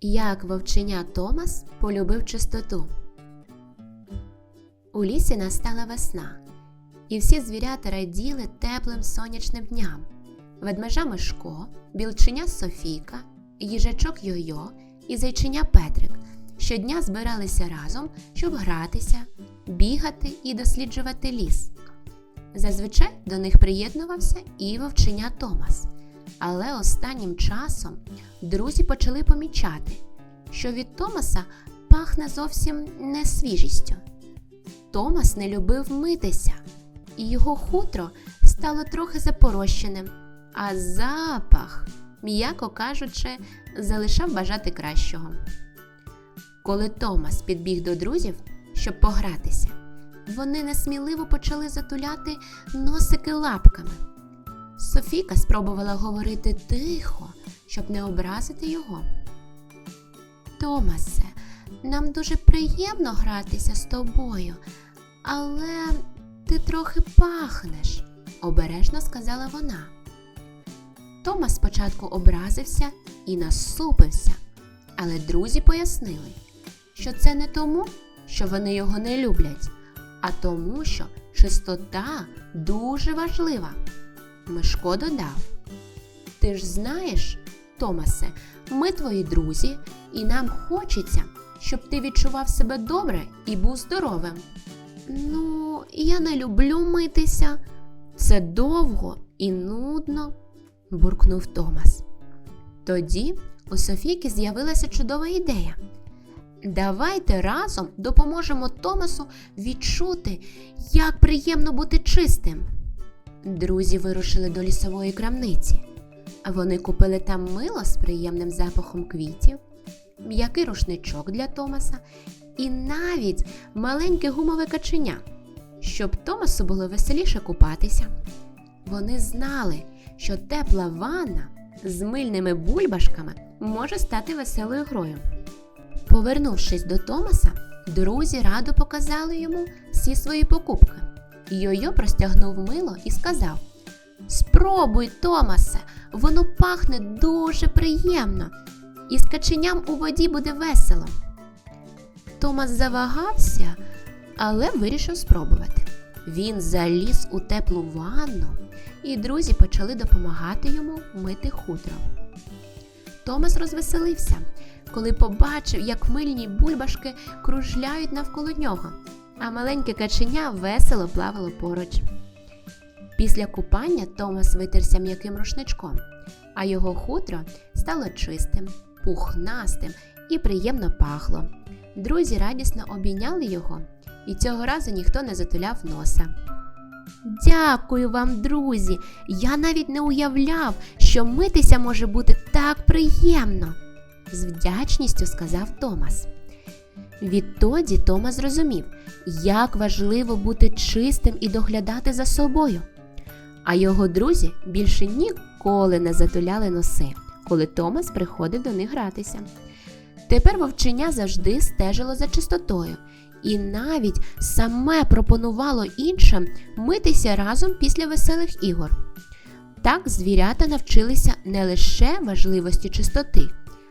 Як вовченя Томас полюбив чистоту. У лісі настала весна, і всі звірята раділи теплим сонячним дням. Ведмежа Мишко, білченя Софійка, їжачок Йойо і зайчиня Петрик щодня збиралися разом, щоб гратися, бігати і досліджувати ліс. Зазвичай до них приєднувався і вовченя Томас. Але останнім часом друзі почали помічати, що від Томаса пахне зовсім не свіжістю. Томас не любив митися, і його хутро стало трохи запорощеним, а запах, м'яко кажучи, залишав бажати кращого. Коли Томас підбіг до друзів, щоб погратися, вони несміливо почали затуляти носики лапками. Софійка спробувала говорити тихо, щоб не образити його. Томасе, нам дуже приємно гратися з тобою, але ти трохи пахнеш, обережно сказала вона. Томас спочатку образився і насупився, але друзі пояснили, що це не тому, що вони його не люблять, а тому, що чистота дуже важлива. Мишко додав: Ти ж знаєш, Томасе, ми твої друзі, і нам хочеться, щоб ти відчував себе добре і був здоровим. Ну, я не люблю митися. Це довго і нудно, буркнув Томас. Тоді у Софійки з'явилася чудова ідея. Давайте разом допоможемо Томасу відчути, як приємно бути чистим. Друзі вирушили до лісової крамниці. Вони купили там мило з приємним запахом квітів, м'який рушничок для Томаса і навіть маленьке гумове каченя, щоб Томасу було веселіше купатися. Вони знали, що тепла ванна з мильними бульбашками може стати веселою грою. Повернувшись до Томаса, друзі радо показали йому всі свої покупки. Йойо простягнув мило і сказав: Спробуй, Томасе, воно пахне дуже приємно, і з каченям у воді буде весело. Томас завагався, але вирішив спробувати. Він заліз у теплу ванну, і друзі почали допомагати йому мити хутро. Томас розвеселився, коли побачив, як мильні бульбашки кружляють навколо нього, а маленьке каченя весело плавало поруч. Після купання Томас витерся м'яким рушничком, а його хутро стало чистим, пухнастим і приємно пахло. Друзі радісно обійняли його, і цього разу ніхто не затуляв носа. Дякую вам, друзі! Я навіть не уявляв, що митися може бути так приємно, з вдячністю сказав Томас. Відтоді Томас зрозумів, як важливо бути чистим і доглядати за собою. А його друзі більше ніколи не затуляли носи, коли Томас приходив до них гратися. Тепер вовченя завжди стежило за чистотою і навіть саме пропонувало іншим митися разом після веселих ігор. Так звірята навчилися не лише важливості чистоти,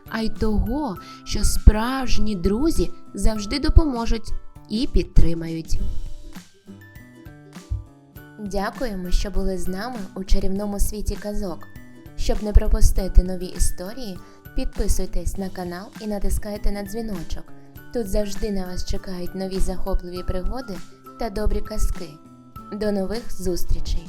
а й того, що справжні друзі завжди допоможуть і підтримають. Дякуємо, що були з нами у чарівному світі казок. Щоб не пропустити нові історії, підписуйтесь на канал і натискайте на дзвіночок. Тут завжди на вас чекають нові захопливі пригоди та добрі казки. До нових зустрічей!